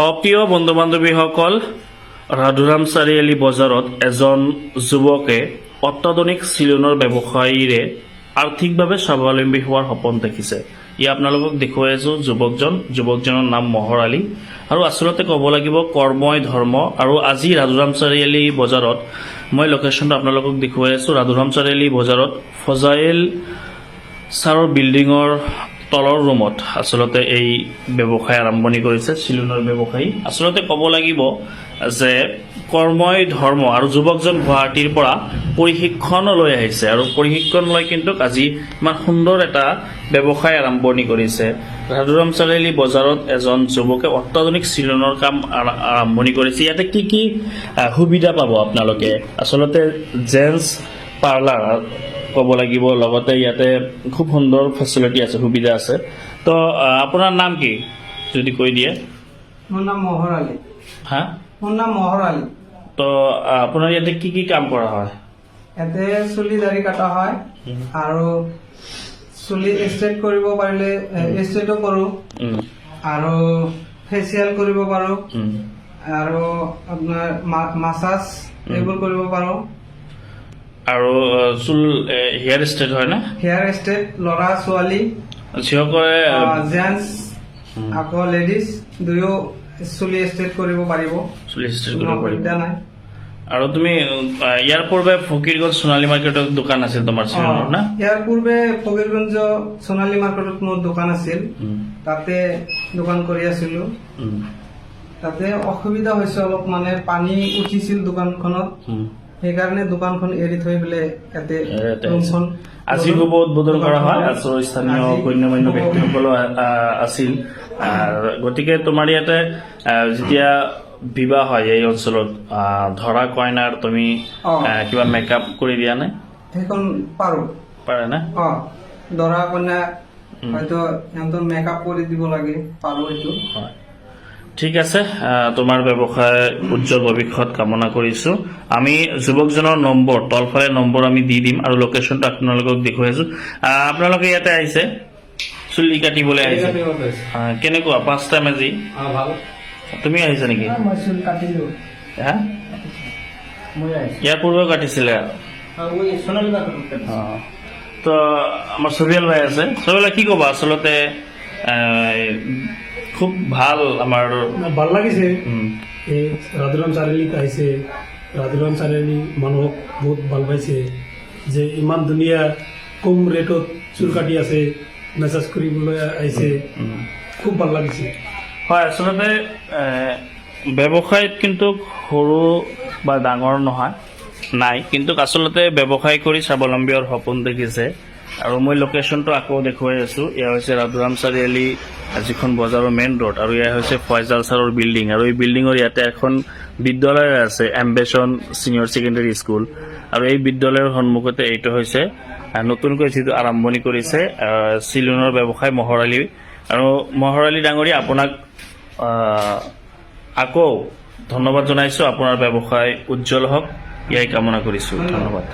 অপ্ৰিয় বন্ধু বান্ধৱীসকল ৰাধুৰাম চাৰিআলি বজাৰত এজন যুৱকে অত্যাধুনিক চিলনৰ ব্যৱসায়ীৰে আৰ্থিকভাৱে স্বাৱলম্বী হোৱাৰ সপোন দেখিছে। ই আপোনালোকক দেখুৱাই আছো যুৱকজন, যুৱকজনৰ নাম মহৰ আলী। আৰু আচলতে ক'ব লাগিব কৰ্মই ধৰ্ম। আৰু আজি ৰাধুৰাম চাৰিআলি বজাৰত মই লোকেশ্যনটো আপোনালোকক দেখুৱাই আছো। ৰাধুৰাম চাৰিআলি বজাৰত ফজাইল ছাৰৰ বিল্ডিঙৰ তলৰ ৰুমত। আচলতে এই ব্যৱসায় আৰম্ভণি কৰিছে, চিলুনৰ ব্যৱসায়ী। আচলতে ক'ব লাগিব যে কৰ্মই ধৰ্ম আৰু যুৱকজন গুৱাহাটীৰ পৰা প্ৰশিক্ষণ লৈ আহিছে আৰু প্ৰশিক্ষণ লৈ কিন্তু আজি ইমান সুন্দৰ এটা ব্যৱসায় আৰম্ভণি কৰিছে। ৰাধুৰাম চাৰিআলি বজাৰত এজন যুৱকে অত্যাধুনিক চিলনৰ কাম আৰম্ভণি কৰিছে। ইয়াতে কি কি সুবিধা পাব আপোনালোকে? আচলতে জেন্টছ পাৰ্লাৰ ক'ব লাগিব লগতে ইয়াতে খুব সুন্দৰ ফেচিলিটি আছে সুবিধা আছে। তো আপোনাৰ নাম কি? যদি কৈ দিয়ে। মোৰ নাম মহৰ আলী। হা? মোৰ নাম মহৰ আলী। তো আপোনাৰ ইয়াতে কি কি কাম কৰা হয়? ইয়াতে চুলি দাড়ি কটা হয় আৰু চুলি ষ্ট্ৰেট কৰিব পাৰিলে ষ্ট্ৰেটো কৰোঁ। আৰু ফেচিয়েল কৰিব পাৰোঁ। আৰু আপোনাৰ মাছাজ এইবোৰ কৰিব পাৰোঁ। আৰু চুল হেয়াৰ ষ্টেট হয় না? হেয়াৰ ষ্ট্ৰেট ল'ৰা ছোৱালী যিসকলে জেণ্টছ আকৌ লেডিজ দুয়ো চুলি ষ্ট্ৰেট কৰিব পাৰিব। চুল ষ্টেট কৰিব পাৰিব। নাই। আৰু তুমি ইয়াৰ পূৰ্বে ফকীৰগঞ্জ সোণালী মাৰ্কেটত দোকান আছিল তোমাৰ চিলনৰ না? ইয়াৰ পূৰ্বে ফকীৰগঞ্জ সোণালী মাৰ্কেটত মোৰ দোকান আছিল। তাতে দোকান কৰি আছিলো। তাতে অসুবিধা হৈছে অলপ মানে পানী উঠিছিল দোকানখনত। সেইকাৰণে দোকানখন এৰি থৈ পেলাই ইয়াতে ৰুমখন আজি শুভ উদ্বোধন কৰা হয়। আৰু স্থানীয় গণ্যমান্য ব্যক্তিসকলো আছিল। গতিকে তোমাৰ ইয়াতে যেতিয়া বিবাহ হয় এই অঞ্চলত ধৰা কইনাৰ তুমি কিবা মেকআপ কৰি দিয়া নে? সেইখন পাৰো। পাৰে না? অ। দৰা কইনা হয়তো সিহঁতৰ মেকআপ কৰি দিব লাগে পাৰো এইটো। হয়। ঠিক আছে তোমাৰ ব্যৱসায় উজ্জ্বল ভৱিষ্যত কামনা কৰিছো। আমি যুৱকজনৰ নম্বৰ তলফালে নম্বৰ আমি দি দিম আৰু লোকেশ্যনটো আপোনালোকক দেখুৱাই আছো। আপোনালোকে ইয়াতে আহিছে? চুলি কাটিবলৈ আহিছে। আহ, কেনেকুৱা? ফাৰ্ষ্ট টাইম আজি? ভালো। তুমি আহিছা নেকি? মই চুল কাটিলো। হা? মই আহিছো। ইয়াৰ পূৰ্বেও কাটিছিলে? তো আমাৰ চবিয়াল ভাই আছে। চবিয়াল কি ক'বা? আচলতে খুব ভালো আমাৰ ভালো লাগিছে। এই ৰাধুৰাম চাৰিআলিত আহিছে। ৰাধুৰাম চাৰিআলি মানুহক বহুত ভালো পাইছে যে ইমান ধুনীয়া কম ৰেটত চুল কাটি আছে মেছেজ কৰিবলৈ আহিছে। খুব ভালো লাগিছে। হয় আচলতে ব্যৱসায়ত কিন্তু সৰু বা ডাঙৰ নহয় নাই। কিন্তু আচলতে ব্যৱসায় কৰি স্বাৱলম্বী হোৱাৰ সপোন দেখিছে। আৰু মই লোকেশ্যনটো আকৌ দেখুৱাই আছোঁ। এয়া হৈছে ৰাধুৰাম চাৰিআলি যিখন বজাৰৰ মেইন ৰোড আৰু এয়া হৈছে ফয়জাল ছাৰৰ বিল্ডিং আৰু এই বিল্ডিঙৰ ইয়াতে এখন বিদ্যালয় আছে এম্বেচন ছিনিয়ৰ ছেকেণ্ডেৰী স্কুল আৰু এই বিদ্যালয়ৰ সন্মুখতে এইটো হৈছে নতুনকৈ যিটো আৰম্ভণি কৰিছে চিলুনৰ ব্যৱসায় মহৰালি। আৰু মহৰালি ডাঙৰীয়া আপোনাক আকৌ ধন্যবাদ জনাইছোঁ। আপোনাৰ ব্যৱসায় উজ্জ্বল হওক। ইয়াই কামনা কৰিছোঁ। ধন্যবাদ।